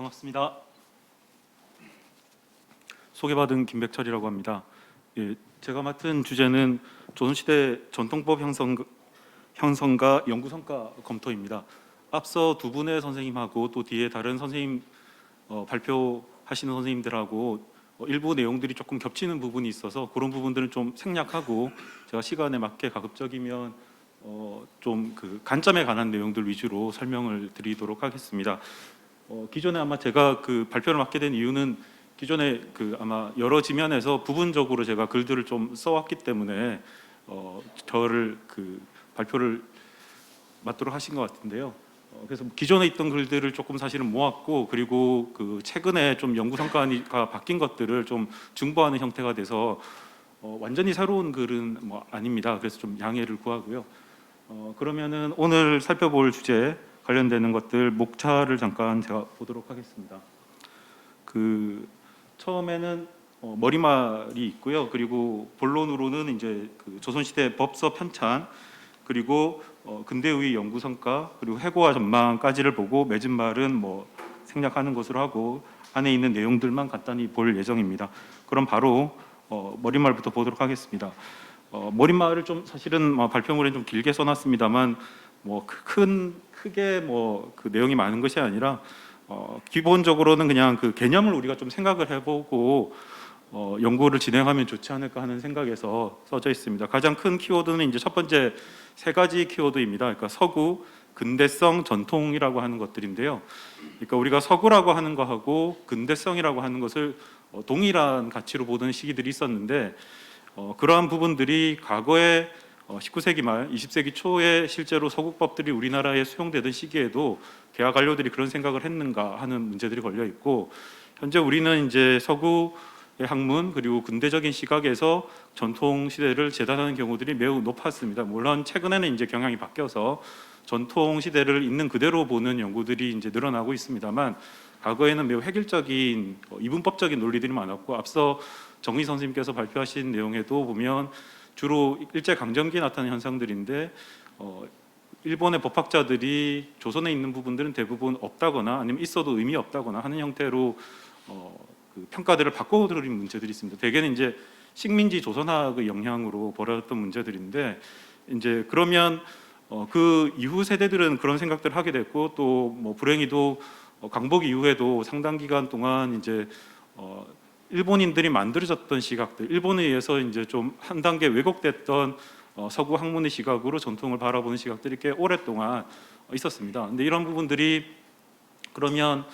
반갑습니다. 소개받은 김백철이라고 합니다. 예, 제가 맡은 주제는 조선시대 전통법 형성, 형성과 연구 성과 검토입니다. 앞서 두 분의 선생님하고 또 뒤에 다른 선생님 어, 발표하시는 선생님들하고 어, 일부 내용들이 조금 겹치는 부분이 있어서 그런 부분들은 좀 생략하고 제가 시간에 맞게 가급적이면 어, 좀 그 관점에 관한 내용들 위주로 설명을 드리도록 하겠습니다. 어, 기존에 아마 제가 그 발표를 맡게 된 이유는 기존에 그 아마 여러 지면에서 부분적으로 제가 글들을 좀 써왔기 때문에 어, 저를 그 발표를 맡도록 하신 것 같은데요. 어, 그래서 기존에 있던 글들을 조금 사실은 모았고 그리고 그 최근에 좀 연구 성과가 바뀐 것들을 좀 중보하는 형태가 돼서 어, 완전히 새로운 글은 뭐 아닙니다. 그래서 좀 양해를 구하고요. 어, 그러면은 오늘 살펴볼 주제 관련되는 것들 목차를 잠깐 제가 보도록 하겠습니다. 그 처음에는 어, 머리말이 있고요. 그리고 본론으로는 이제 그 조선시대 법서 편찬 그리고 어, 근대의 연구 성과 그리고 해고와 전망까지를 보고 맺은 말은 뭐 생략하는 것으로 하고 안에 있는 내용들만 간단히 볼 예정입니다. 그럼 바로 어, 머리말부터 보도록 하겠습니다. 어, 머리말을 좀 사실은 뭐 발표물에 좀 길게 써놨습니다만 뭐큰 크게 뭐 그 내용이 많은 것이 아니라 어, 기본적으로는 그냥 그 개념을 우리가 좀 생각을 해보고 어, 연구를 진행하면 좋지 않을까 하는 생각에서 써져 있습니다. 가장 큰 키워드는 이제 첫 번째 세 가지 키워드입니다. 그러니까 서구, 근대성, 전통이라고 하는 것들인데요. 그러니까 우리가 서구라고 하는 거하고 근대성이라고 하는 것을 어, 동일한 가치로 보던 시기들이 있었는데 어, 그러한 부분들이 과거에 어, 19세기 말, 20세기 초에 실제로 서구법들이 우리나라에 수용되던 시기에도 개화 관료들이 그런 생각을 했는가 하는 문제들이 걸려 있고 현재 우리는 이제 서구의 학문 그리고 근대적인 시각에서 전통 시대를 재단하는 경우들이 매우 높았습니다. 물론 최근에는 이제 경향이 바뀌어서 전통 시대를 있는 그대로 보는 연구들이 이제 늘어나고 있습니다만 과거에는 매우 획일적인 어, 이분법적인 논리들이 많았고 앞서 정의 선생님께서 발표하신 내용에도 보면 주로 일제 강점기에 나타난 현상들인데 어, 일본의 법학자들이 조선에 있는 부분들은 대부분 없다거나 아니면 있어도 의미 없다거나 하는 형태로 어, 그 평가들을 바꿔들인 문제들이 있습니다. 대개는 이제 식민지 조선학의 영향으로 벌어졌던 문제들인데 이제 그러면 어, 그 이후 세대들은 그런 생각들을 하게 됐고 또 뭐 불행히도 어, 강복 이후에도 상당 기간 동안 이제 어, 일본인들이 만들어졌던 시각들, 일본에 의해서 이제 좀 한 단계 왜곡됐던 어, 서구 학문의 시각으로 전통을 바라보는 시각들이 꽤 오랫동안 어, 있었습니다. 근데 이런 부분들이 그러면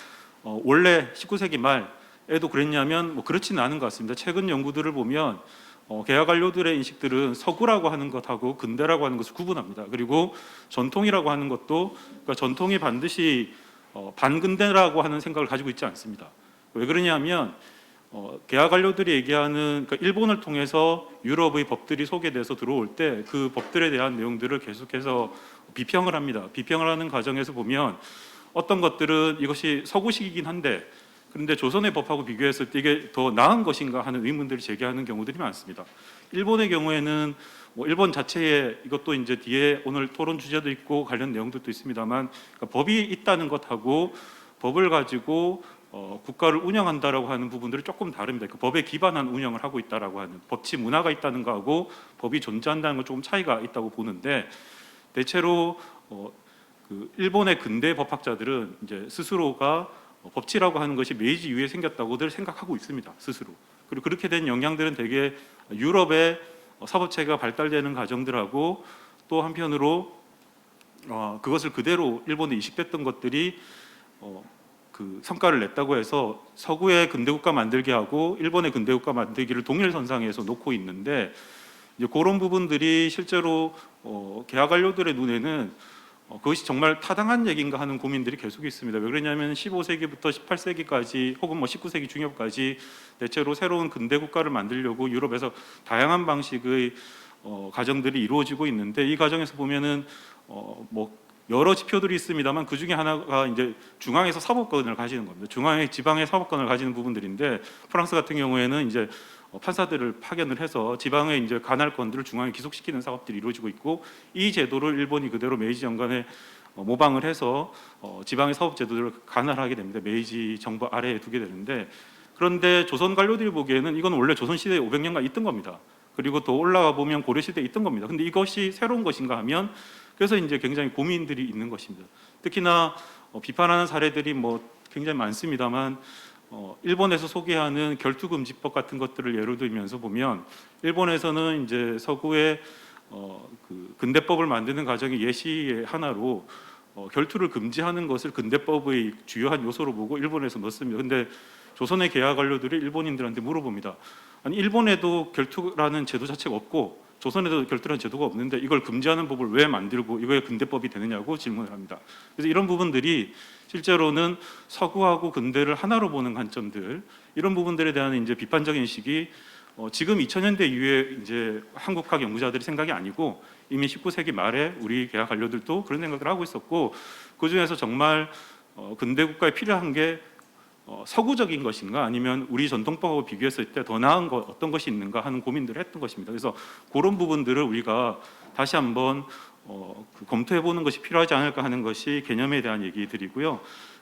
어, 원래 19세기 말에도 그랬냐면 뭐 그렇지는 않은 것 같습니다. 최근 연구들을 보면 어, 개화 관료들의 인식들은 서구라고 하는 것하고 근대라고 하는 것을 구분합니다. 그리고 전통이라고 하는 것도 그러니까 전통이 반드시 어, 반근대라고 하는 생각을 가지고 있지 않습니다. 왜 그러냐면 어, 개화 관료들이 얘기하는 그러니까 일본을 통해서 유럽의 법들이 소개돼서 들어올 때 그 법들에 대한 내용들을 계속해서 비평을 합니다. 비평을 하는 과정에서 보면 어떤 것들은 이것이 서구식이긴 한데 그런데 조선의 법하고 비교했을 때 이게 더 나은 것인가 하는 의문들을 제기하는 경우들이 많습니다. 일본의 경우에는 뭐 일본 자체에 이것도 이제 뒤에 오늘 토론 주제도 있고 관련 내용들도 있습니다만 그러니까 법이 있다는 것하고 법을 가지고 어, 국가를 운영한다라고 하는 부분들이 조금 다릅니다. 그 법에 기반한 운영을 하고 있다라고 하는 법치 문화가 있다는 거하고 법이 존재한다는 건 조금 차이가 있다고 보는데 대체로 어, 그 일본의 근대 법학자들은 이제 스스로가 어, 법치라고 하는 것이 메이지 이후에 생겼다고들 생각하고 있습니다. 스스로. 그리고 그렇게 된 영향들은 대개 유럽의 어, 사법체가 발달되는 과정들하고 또 한편으로 어, 그것을 그대로 일본에 이식됐던 것들이 어, 그 성과를 냈다고 해서 서구의 근대국가 만들게 하고 일본의 근대국가 만들기를 동일 선상에서 놓고 있는데 이제 그런 부분들이 실제로 어, 개화 관료들의 눈에는 어, 그것이 정말 타당한 얘기인가 하는 고민들이 계속 있습니다. 왜 그러냐면 15세기부터 18세기까지 혹은 뭐 19세기 중엽까지 대체로 새로운 근대 국가를 만들려고 유럽에서 다양한 방식의 어, 과정들이 이루어지고 있는데 이 과정에서 보면은 어, 뭐 여러 지표들이 있습니다만 그 중에 하나가 이제 중앙에서 사법권을 가지는 겁니다. 중앙의 지방의 사법권을 가지는 부분들인데 프랑스 같은 경우에는 이제 어, 판사들을 파견을 해서 지방의 이제 관할권들을 중앙에 기속시키는 사업들이 이루어지고 있고 이 제도를 일본이 그대로 메이지 연간에 어, 모방을 해서 어, 지방의 사업 제도를 관할하게 됩니다. 메이지 정부 아래에 두게 되는데 그런데 조선 관료들이 보기에는 이건 원래 조선 시대에 500년간 있던 겁니다. 그리고 더 올라가 보면 고려 시대에 있던 겁니다. 근데 이것이 새로운 것인가 하면 그래서 이제 굉장히 고민들이 있는 것입니다. 특히나 어, 비판하는 사례들이 뭐 굉장히 많습니다만 어, 일본에서 소개하는 결투금지법 같은 것들을 예로 들면서 보면 일본에서는 이제 서구의 어, 그 근대법을 만드는 과정의 예시의 하나로 어, 결투를 금지하는 것을 근대법의 주요한 요소로 보고 일본에서 넣습니다. 근데 조선의 계약 관료들이 일본인들한테 물어봅니다. 아니 일본에도 결투라는 제도 자체가 없고 조선에도 결투라는 제도가 없는데 이걸 금지하는 법을 왜 만들고 이거에 근대법이 되느냐고 질문을 합니다. 그래서 이런 부분들이 실제로는 서구하고 근대를 하나로 보는 관점들 이런 부분들에 대한 이제 비판적인 인식이 어, 지금 2000년대 이후에 이제 한국학 연구자들의 생각이 아니고 이미 19세기 말에 우리 계약 관료들도 그런 생각을 하고 있었고 그 중에서 정말 어, 근대 국가에 필요한 게 어, 서구적인 것인가 아니면 우리 전통법하고 비교했을 때 더 나은 것 어떤 것이 있는가 하는 고민들을 했던 것입니다. 그래서 그런 부분들을 우리가 다시 한번 어, 그 검토해 보는 것이 필요하지 않을까 하는 것이 개념에 대한 얘기들이고요.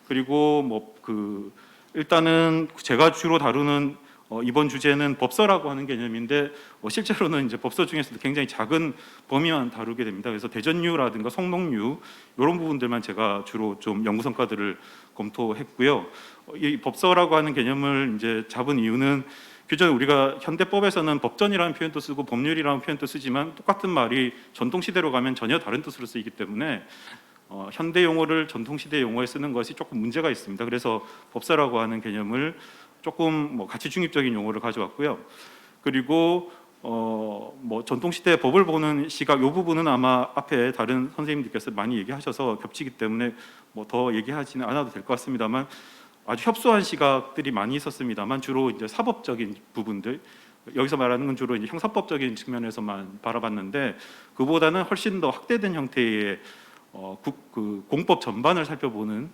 그리고 뭐 그 일단은 제가 주로 다루는 어, 이번 주제는 법서라고 하는 개념인데 어, 실제로는 이제 법서 중에서도 굉장히 작은 범위만 다루게 됩니다. 그래서 대전유라든가 성농유 이런 부분들만 제가 주로 좀 연구 성과들을 검토했고요. 어, 이 법서라고 하는 개념을 이제 잡은 이유는 규전 우리가 현대법에서는 법전이라는 표현도 쓰고 법률이라는 표현도 쓰지만 똑같은 말이 전통 시대로 가면 전혀 다른 뜻으로 쓰이기 때문에 어, 현대 용어를 전통 시대 용어에 쓰는 것이 조금 문제가 있습니다. 그래서 법사라고 하는 개념을 조금 뭐 가치 중립적인 용어를 가져왔고요. 그리고 어, 뭐 전통 시대 법을 보는 시각 이 부분은 아마 앞에 다른 선생님들께서 많이 얘기하셔서 겹치기 때문에 뭐 더 얘기하지는 않아도 될 것 같습니다만 아주 협소한 시각들이 많이 있었습니다만 주로 이제 사법적인 부분들 여기서 말하는 건 주로 이제 형사법적인 측면에서만 바라봤는데 그보다는 훨씬 더 확대된 형태의 어, 국, 그 공법 전반을 살펴보는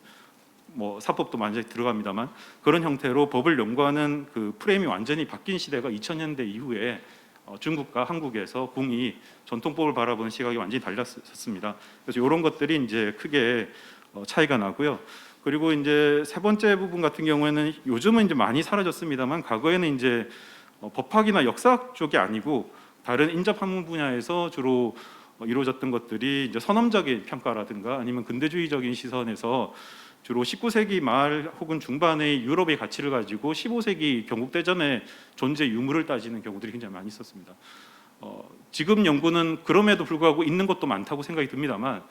뭐 사법도 많이 들어갑니다만 그런 형태로 법을 연구하는 그 프레임이 완전히 바뀐 시대가 2000년대 이후에 어, 중국과 한국에서 궁이 전통법을 바라보는 시각이 완전히 달랐습니다. 그래서 이런 것들이 이제 크게 어, 차이가 나고요. 그리고 이제 세 번째 부분 같은 경우에는 요즘은 이제 많이 사라졌습니다만 과거에는 이제 어, 법학이나 역사학 쪽이 아니고 다른 인접 학문 분야에서 주로 어, 이루어졌던 것들이 이제 선험적인 평가라든가 아니면 근대주의적인 시선에서 주로 19세기 말 혹은 중반의 유럽의 가치를 가지고 15세기 경국 대전의 존재 유무를 따지는 경우들이 굉장히 많이 있었습니다. 어, 지금 연구는 그럼에도 불구하고 있는 것도 많다고 생각이 듭니다만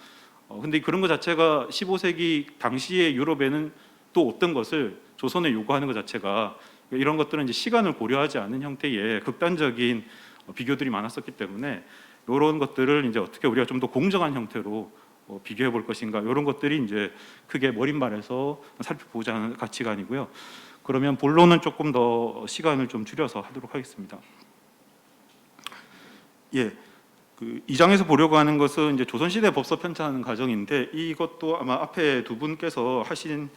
어, 근데 그런 것 자체가 15세기 당시의 유럽에는 또 어떤 것을 조선에 요구하는 것 자체가 이런 것들은 이제 시간을 고려하지 않은 형태의 극단적인 어, 비교들이 많았었기 때문에 이런 것들을 이제 어떻게 우리가 좀 더 공정한 형태로 어, 비교해 볼 것인가 이런 것들이 이제 크게 머릿말에서 살펴보자 하는 가치관이고요. 그러면 본론은 조금 더 시간을 좀 줄여서 하도록 하겠습니다. 예. 그 이 장에서 보려고 하는 것은 이제 조선시대 법서 편찬하는 과정인데 이것도 아마 앞에 두 분께서 하신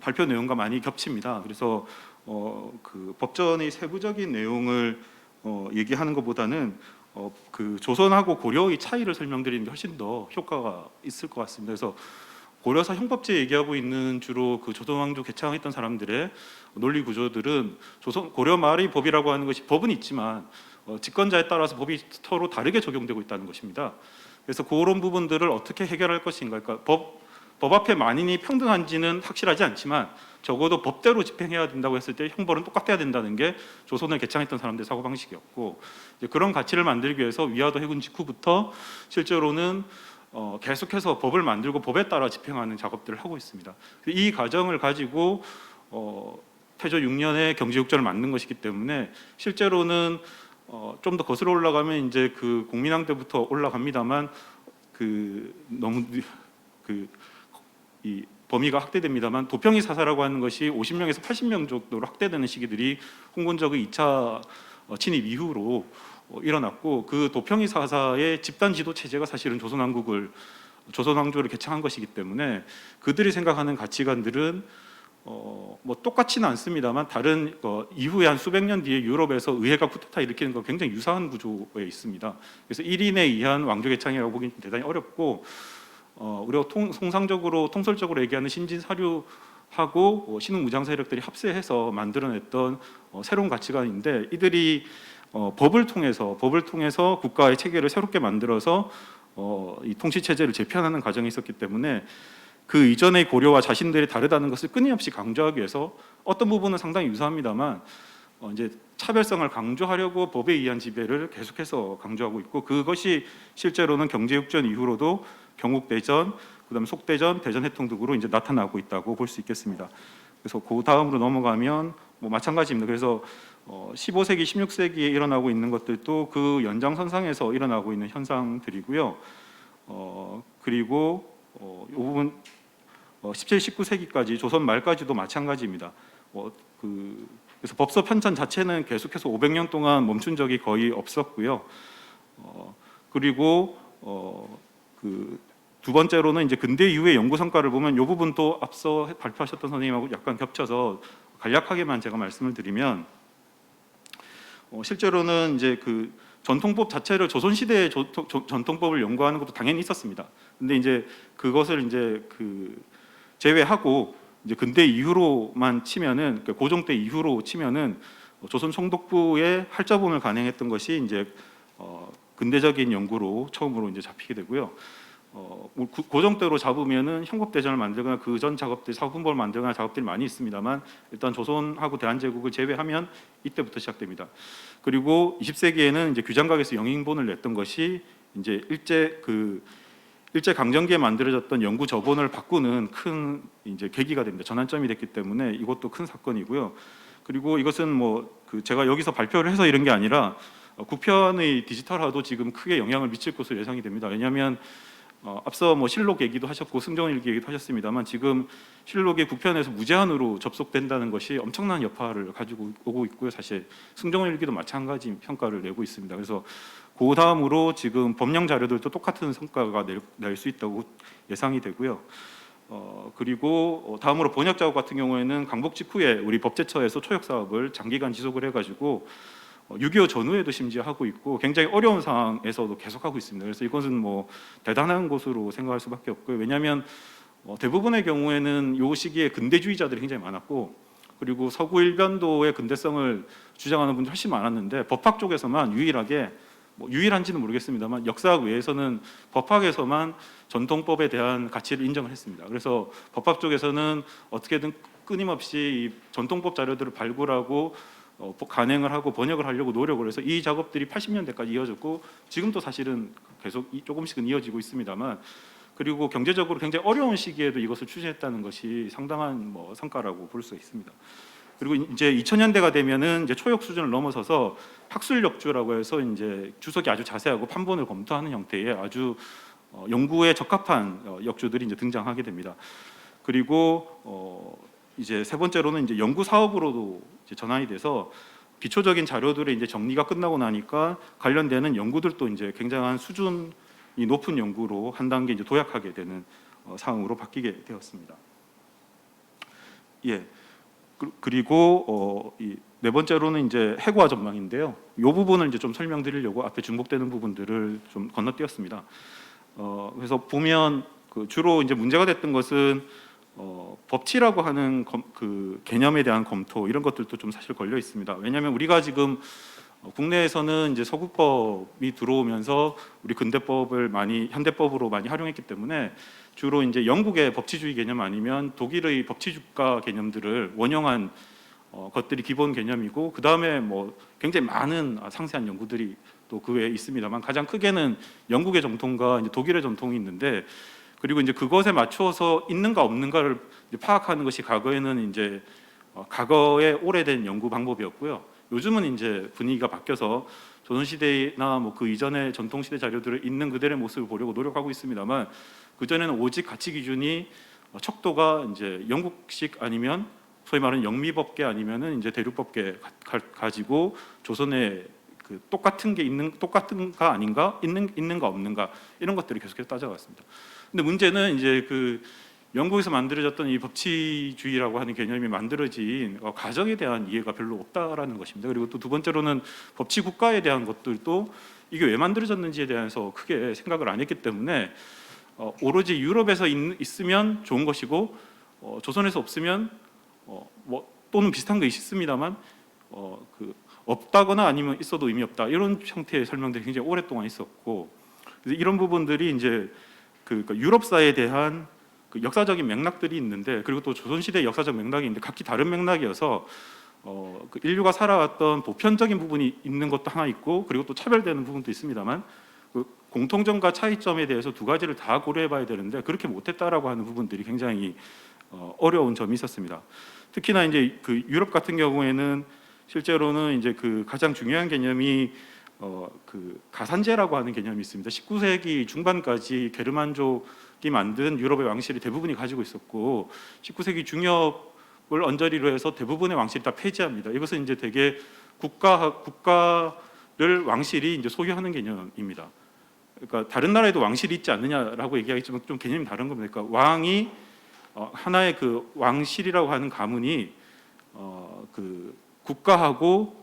발표 내용과 많이 겹칩니다. 그래서 어, 그 법전의 세부적인 내용을 어, 얘기하는 것보다는 어, 그 조선하고 고려의 차이를 설명드리는 게 훨씬 더 효과가 있을 것 같습니다. 그래서 고려사 형법제 얘기하고 있는 주로 그 조선 왕조 개창했던 사람들의 논리 구조들은 조선 고려 말의 법이라고 하는 것이 법은 있지만 어, 집권자에 따라서 법이 서로 다르게 적용되고 있다는 것입니다. 그래서 그런 부분들을 어떻게 해결할 것인가? 그러니까 법, 법 앞에 만인이 평등한지는 확실하지 않지만 적어도 법대로 집행해야 된다고 했을 때 형벌은 똑같아야 된다는 게 조선을 개창했던 사람들의 사고 방식이었고 이제 그런 가치를 만들기 위해서 위화도 해군 직후부터 실제로는 어, 계속해서 법을 만들고 법에 따라 집행하는 작업들을 하고 있습니다. 이 과정을 가지고 어, 태조 6년에 경제육전을 만든 것이기 때문에 실제로는 어, 좀 더 거슬러 올라가면 이제 그 공민왕 때부터 올라갑니다만 그 너무 그이 범위가 확대됩니다만 도평이 사사라고 하는 것이 50명에서 80명 정도로 확대되는 시기들이 홍건적의 2차 어, 침입 이후로 어, 일어났고 그 도평이 사사의 집단 지도 체제가 사실은 조선 왕국을 조선 왕조를 개창한 것이기 때문에 그들이 생각하는 가치관들은 어, 뭐 똑같지는 않습니다만 다른 어, 이후에 한 수백 년 뒤에 유럽에서 의회가 쿠데타 일으키는 거 굉장히 유사한 구조에 있습니다. 그래서 1인에 의한 왕조 개창이라고 보기는 대단히 어렵고 어, 우리가 통, 통상적으로 통설적으로 얘기하는 신진 사료하고 어, 신흥 무장 세력들이 합세해서 만들어냈던 어, 새로운 가치관인데 이들이 어, 법을 통해서 법을 통해서 국가의 체계를 새롭게 만들어서 어, 이 통치 체제를 재편하는 과정이 있었기 때문에 그 이전의 고려와 자신들이 다르다는 것을 끊임없이 강조하기 위해서 어떤 부분은 상당히 유사합니다만 어, 이제 차별성을 강조하려고 법에 의한 지배를 계속해서 강조하고 있고 그것이 실제로는 경제육전 이후로도 경국대전, 그다음에 속대전, 대전 해통 등으로 이제 나타나고 있다고 볼 수 있겠습니다. 그래서 그 다음으로 넘어가면 뭐 마찬가지입니다. 그래서 어, 15세기, 16세기에 일어나고 있는 것들도 그 연장선상에서 일어나고 있는 현상들이고요. 어, 그리고 어, 이 부분 어, 17, 19세기까지 조선 말까지도 마찬가지입니다. 어, 그, 그래서 법서 편찬 자체는 계속해서 500년 동안 멈춘 적이 거의 없었고요. 어, 그리고 어, 그 두 번째로는 이제 근대 이후의 연구 성과를 보면 이 부분도 앞서 발표하셨던 선생님하고 약간 겹쳐서 간략하게만 제가 말씀을 드리면 어, 실제로는 이제 그 전통법 자체를 조선 시대의 전통법을 연구하는 것도 당연히 있었습니다. 근데 이제 그것을 이제 그 제외하고 이제 근대 이후로만 치면은 그러니까 고종 때 이후로 치면은 어, 조선 총독부의 할자본을 간행했던 것이 이제 어, 근대적인 연구로 처음으로 이제 잡히게 되고요. 어, 때로 잡으면은 현국대전을 만들거나 그 전 작업들 사군벌 만들거나 작업들이 많이 있습니다만 일단 조선하고 대한제국을 제외하면 이때부터 시작됩니다. 그리고 20세기에는 이제 규장각에서 영인본을 냈던 것이 이제 일제 그 일제 강점기에 만들어졌던 연구 저본을 바꾸는 큰 이제 계기가 됩니다. 전환점이 됐기 때문에 이것도 큰 사건이고요. 그리고 이것은 뭐 그 제가 여기서 발표를 해서 이런 게 아니라 어, 국편의 디지털화도 지금 크게 영향을 미칠 것으로 예상이 됩니다. 왜냐하면 어, 앞서 뭐 실록 얘기도 하셨고 승정원 일기 얘기도 하셨습니다만 지금 실록이 국편에서 무제한으로 접속된다는 것이 엄청난 여파를 가지고 오고 있고요. 사실 승정원 일기도 마찬가지 평가를 내고 있습니다. 그래서 그 다음으로 지금 법령 자료들도 똑같은 성과가 낼 수 있다고 예상이 되고요. 어, 그리고 어, 다음으로 번역 작업 같은 경우에는 강복 직후에 우리 법제처에서 초역 사업을 장기간 지속을 해가지고 어, 6.25 전후에도 심지어 하고 있고 굉장히 어려운 상황에서도 계속 하고 있습니다. 그래서 이것은 뭐 대단한 것으로 생각할 수밖에 없고요. 왜냐하면 어, 대부분의 경우에는 이 시기에 근대주의자들이 굉장히 많았고 그리고 서구 일변도의 근대성을 주장하는 분들이 훨씬 많았는데 법학 쪽에서만 유일하게 뭐 유일한지는 모르겠습니다만 역사학 외에서는 법학에서만 전통법에 대한 가치를 인정을 했습니다. 그래서 법학 쪽에서는 어떻게든 끊임없이 이 전통법 자료들을 발굴하고 어, 간행을 하고 번역을 하려고 노력을 해서 이 작업들이 80년대까지 이어졌고 지금도 사실은 계속 이- 조금씩은 이어지고 있습니다만 그리고 경제적으로 굉장히 어려운 시기에도 이것을 추진했다는 것이 상당한 뭐 성과라고 볼 수 있습니다. 그리고 이제 2000년대가 되면은 이제 초역 수준을 넘어서서 학술 역주라고 해서 이제 주석이 아주 자세하고 판본을 검토하는 형태의 아주 어, 연구에 적합한 어, 역주들이 이제 등장하게 됩니다. 그리고 어, 이제 세 번째로는 이제 연구 사업으로도 이제 전환이 돼서 기초적인 자료들의 이제 정리가 끝나고 나니까 관련되는 연구들도 이제 굉장한 수준이 높은 연구로 한 단계 이제 도약하게 되는 어, 상황으로 바뀌게 되었습니다. 예. 그- 그리고 어, 이네 번째로는 이제 해고와 전망인데요. 이 부분을 이제 좀 설명드리려고 앞에 중복되는 부분들을 좀 건너뛰었습니다. 어, 그래서 보면 그 주로 이제 문제가 됐던 것은 어, 법치라고 하는 검, 그 개념에 대한 검토 이런 것들도 좀 사실 걸려 있습니다. 왜냐하면 우리가 지금 어, 국내에서는 이제 서구법이 들어오면서 우리 근대법을 많이 현대법으로 많이 활용했기 때문에 주로 이제 영국의 법치주의 개념 아니면 독일의 법치주가 개념들을 원용한 어, 것들이 기본 개념이고 그 다음에 뭐 굉장히 많은 아, 상세한 연구들이 또 그 외에 있습니다만 가장 크게는 영국의 이제 독일의 정통이 있는데 그리고 이제 그것에 맞춰서 있는가 없는가를 파악하는 것이 과거에는 이제 어, 과거의 오래된 연구 방법이었고요. 요즘은 이제 분위기가 바뀌어서 조선 시대나 뭐 그 이전의 전통 시대 자료들을 있는 그대로의 모습을 보려고 노력하고 있습니다만 그 전에는 오직 가치 기준이 어, 척도가 이제 영국식 아니면 소위 말하는 영미법계 아니면은 이제 대륙법계 가지고 조선에 그 똑같은 게 있는 똑같은가 아닌가 있는 있는가 없는가 이런 것들이 계속해서 따져갔습니다. 근데 문제는 이제 그 영국에서 만들어졌던 이 법치주의라고 하는 개념이 만들어진 어, 과정에 대한 이해가 별로 없다라는 것입니다. 그리고 또 두 번째로는 법치 국가에 대한 것들도 이게 왜 만들어졌는지에 대해서 크게 생각을 안 했기 때문에 어, 오로지 유럽에서 있, 있으면 좋은 것이고 어, 조선에서 없으면 어, 뭐 또는 비슷한 거 있습니다만 어, 그 없다거나 아니면 있어도 의미 없다 이런 형태의 설명들이 굉장히 오랫동안 있었고 이런 부분들이 이제 그 그러니까 유럽사에 대한 그 역사적인 맥락들이 있는데 그리고 또 조선시대 역사적 맥락이 있는데 각기 다른 맥락이어서 어, 그 인류가 살아왔던 보편적인 부분이 있는 것도 하나 있고 그리고 또 차별되는 부분도 있습니다만 그 공통점과 차이점에 대해서 두 가지를 다 고려해봐야 되는데 그렇게 못했다라고 하는 부분들이 굉장히 어, 어려운 점이 있었습니다. 특히나 이제 그 유럽 같은 경우에는 실제로는 이제 그 가장 중요한 개념이 어, 그 가산제라고 하는 개념이 있습니다. 19세기 중반까지 게르만족이 만든 유럽의 왕실이 대부분이 가지고 있었고 19세기 중엽을 언저리로 해서 대부분의 왕실이 다 폐지합니다. 이것은 이제 되게 국가 국가를 왕실이 이제 소유하는 개념입니다. 그러니까 다른 나라에도 왕실이 있지 않느냐라고 얘기하겠지만 좀 개념이 다른 겁니다. 그러니까 왕이 어, 하나의 그 왕실이라고 하는 가문이 어, 그 국가하고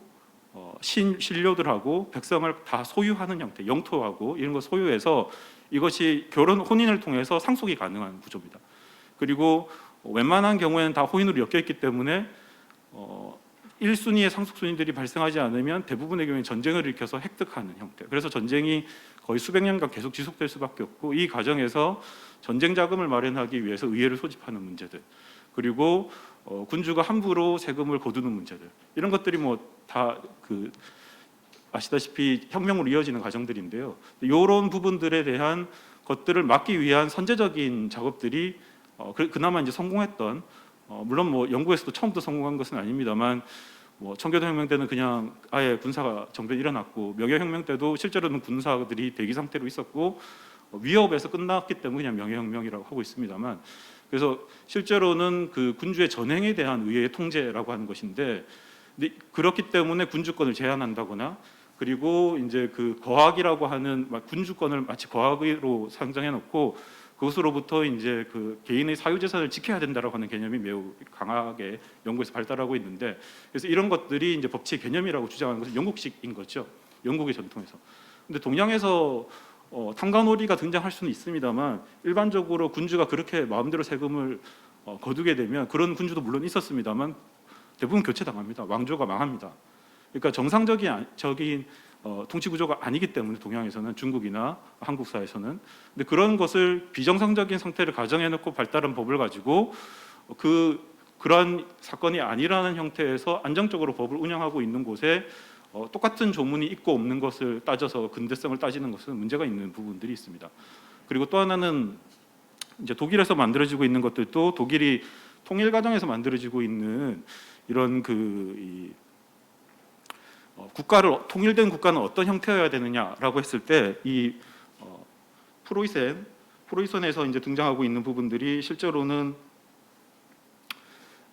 어, 신 신료들하고 백성을 다 소유하는 형태, 영토하고 이런 거 소유해서 이것이 결혼 혼인을 통해서 상속이 가능한 구조입니다. 그리고 웬만한 경우에는 다 혼인으로 엮여 있기 때문에 어, 1순위의 상속 순위들이 발생하지 않으면 대부분의 경우에 전쟁을 일으켜서 획득하는 형태. 그래서 전쟁이 거의 수백 년간 계속 지속될 수밖에 없고 이 과정에서 전쟁 자금을 마련하기 위해서 의회를 소집하는 문제들. 그리고 어, 군주가 함부로 세금을 거두는 문제들. 이런 것들이 뭐 다 그 아시다시피 혁명으로 이어지는 과정들인데요. 이런 부분들에 대한 것들을 막기 위한 선제적인 작업들이 어, 그- 그나마 이제 성공했던 어, 물론 뭐 영국에서도 처음부터 성공한 것은 아닙니다만 뭐 청교도 혁명 때는 그냥 아예 군사가 정변 일어났고 명예 혁명 때도 실제로는 군사들이 대기 상태로 있었고 어, 위협에서 끝났기 때문에 그냥 명예 혁명이라고 하고 있습니다만 그래서 실제로는 그 군주의 전행에 대한 의회의 통제라고 하는 것인데 그렇기 때문에 군주권을 제한한다거나 그리고 이제 그 거학이라고 하는 막 군주권을 마치 거학으로 상정해 놓고 그것으로부터 이제 그 개인의 사유 재산을 지켜야 된다라고 하는 개념이 매우 강하게 영국에서 발달하고 있는데 그래서 이런 것들이 이제 법치의 개념이라고 주장하는 것은 영국식인 거죠. 영국의 전통에서. 근데 동양에서 어, 탕가놀이가 등장할 수는 있습니다만 일반적으로 군주가 그렇게 마음대로 세금을 어, 거두게 되면 그런 군주도 물론 있었습니다만 대부분 교체당합니다. 왕조가 망합니다. 그러니까 정상적인 아- 적인 어, 통치 구조가 아니기 때문에 동양에서는 중국이나 한국사에서는 근데 그런 것을 비정상적인 상태를 가정해놓고 발달한 법을 가지고 그 그러한 사건이 아니라는 형태에서 안정적으로 법을 운영하고 있는 곳에 어, 똑같은 조문이 있고 없는 것을 따져서 근대성을 따지는 것은 문제가 있는 부분들이 있습니다. 그리고 또 하나는 이제 독일에서 만들어지고 있는 것들도 독일이 통일 과정에서 만들어지고 있는 이런 그 이, 어, 국가를 통일된 국가는 어떤 형태여야 되느냐라고 했을 때이 어, 프로이센 프로이센에서 이제 등장하고 있는 부분들이 실제로는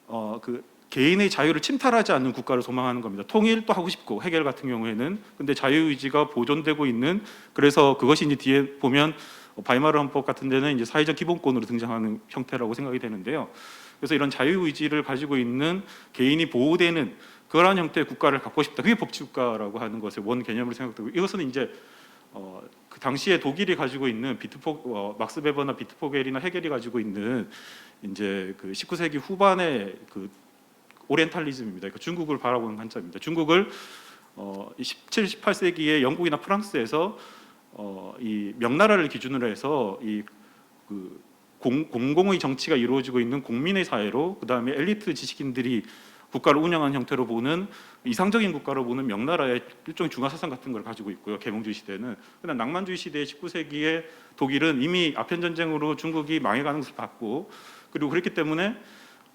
어, 그 개인의 자유를 침탈하지 않는 국가를 소망하는 겁니다. 통일도 하고 싶고 해결 같은 경우에는 근데 자유 의지가 보존되고 있는 그래서 그것이 이제 뒤에 보면 어, 바이마르 헌법 같은 데는 이제 사회적 기본권으로 등장하는 형태라고 생각이 되는데요. 그래서 이런 자유 의지를 가지고 있는 개인이 보호되는 그러한 형태의 국가를 갖고 싶다. 그게 법치국가라고 하는 것을 원 개념으로 생각되고 이것은 이제 어, 그 당시에 독일이 가지고 있는 비트포 어, 막스 베버나 비트포겔이나 헤겔이 가지고 있는 이제 그 19세기 후반의 그 오리엔탈리즘입니다. 그러니까 중국을 바라보는 관점입니다. 중국을 어, 17, 18세기에 영국이나 프랑스에서 어, 이 명나라를 기준으로 해서 이그 공공의 정치가 이루어지고 있는 국민의 사회로 그 다음에 엘리트 지식인들이 국가를 운영하는 형태로 보는 이상적인 국가로 보는 명나라의 일종의 중화사상 같은 걸 가지고 있고요. 개몽주의 시대는. 그러나 낭만주의 시대 19세기에 독일은 이미 아편 전쟁으로 중국이 망해가는 것을 봤고 그리고 그렇기 때문에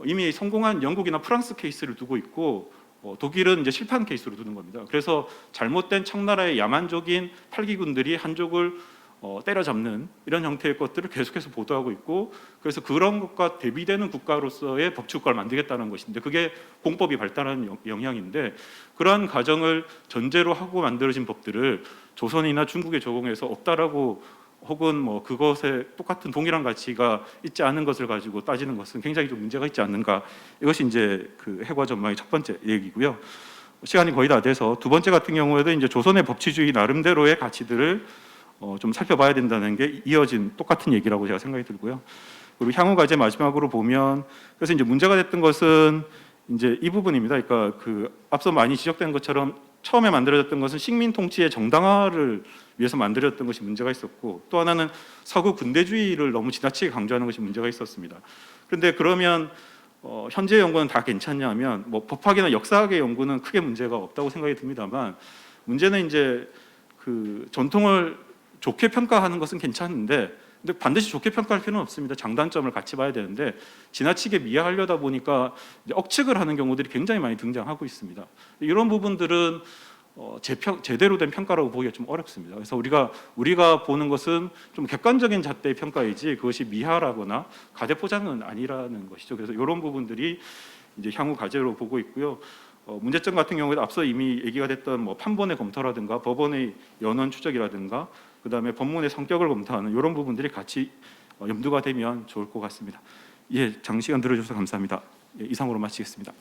이미 성공한 영국이나 프랑스 케이스를 두고 있고 어, 독일은 이제 실패한 케이스로 두는 겁니다. 그래서 잘못된 청나라의 야만적인 팔기군들이 한족을 어, 때려잡는 이런 형태의 것들을 계속해서 보도하고 있고 그래서 그런 것과 대비되는 국가로서의 법치국가를 만들겠다는 것인데 그게 공법이 발달한 영- 영향인데 그러한 과정을 전제로 하고 만들어진 법들을 조선이나 중국에 적용해서 없다라고 혹은 뭐 그것에 똑같은 동일한 가치가 있지 않은 것을 가지고 따지는 것은 굉장히 좀 문제가 있지 않는가 이것이 이제 그 해과 전망의 첫 번째 얘기고요. 시간이 거의 다 돼서 두 번째 같은 경우에도 이제 조선의 법치주의 나름대로의 가치들을 어, 좀 살펴봐야 된다는 게 이어진 똑같은 얘기라고 제가 생각이 들고요. 그리고 향후 과제 마지막으로 보면 그래서 이제 문제가 됐던 것은 이제 이 부분입니다. 그러니까 그 앞서 많이 지적된 것처럼 처음에 만들어졌던 것은 식민 통치의 정당화를 위해서 만들어졌던 것이 문제가 있었고 또 하나는 서구 군대주의를 너무 지나치게 강조하는 것이 문제가 있었습니다. 그런데 그러면 어, 현재 연구는 다 괜찮냐면 뭐 법학이나 역사학의 연구는 크게 문제가 없다고 생각이 듭니다만 문제는 이제 그 전통을 좋게 평가하는 것은 괜찮은데 근데 반드시 좋게 평가할 필요는 없습니다. 장단점을 같이 봐야 되는데 지나치게 미화하려다 보니까 억측을 하는 경우들이 굉장히 많이 등장하고 있습니다. 이런 부분들은 어, 제평, 제대로 된 평가라고 보기가 좀 어렵습니다. 그래서 우리가 우리가 보는 것은 좀 객관적인 잣대의 평가이지 그것이 미화라거나 가대 포장은 아니라는 것이죠. 그래서 이런 부분들이 이제 향후 과제로 보고 있고요. 어, 문제점 같은 경우에도 앞서 이미 얘기가 됐던 뭐 판본의 검토라든가 법원의 연원 추적이라든가 그다음에 법문의 성격을 검토하는 이런 부분들이 같이 어, 염두가 되면 좋을 것 같습니다. 예, 장시간 들어주셔서 감사합니다. 예, 이상으로 마치겠습니다.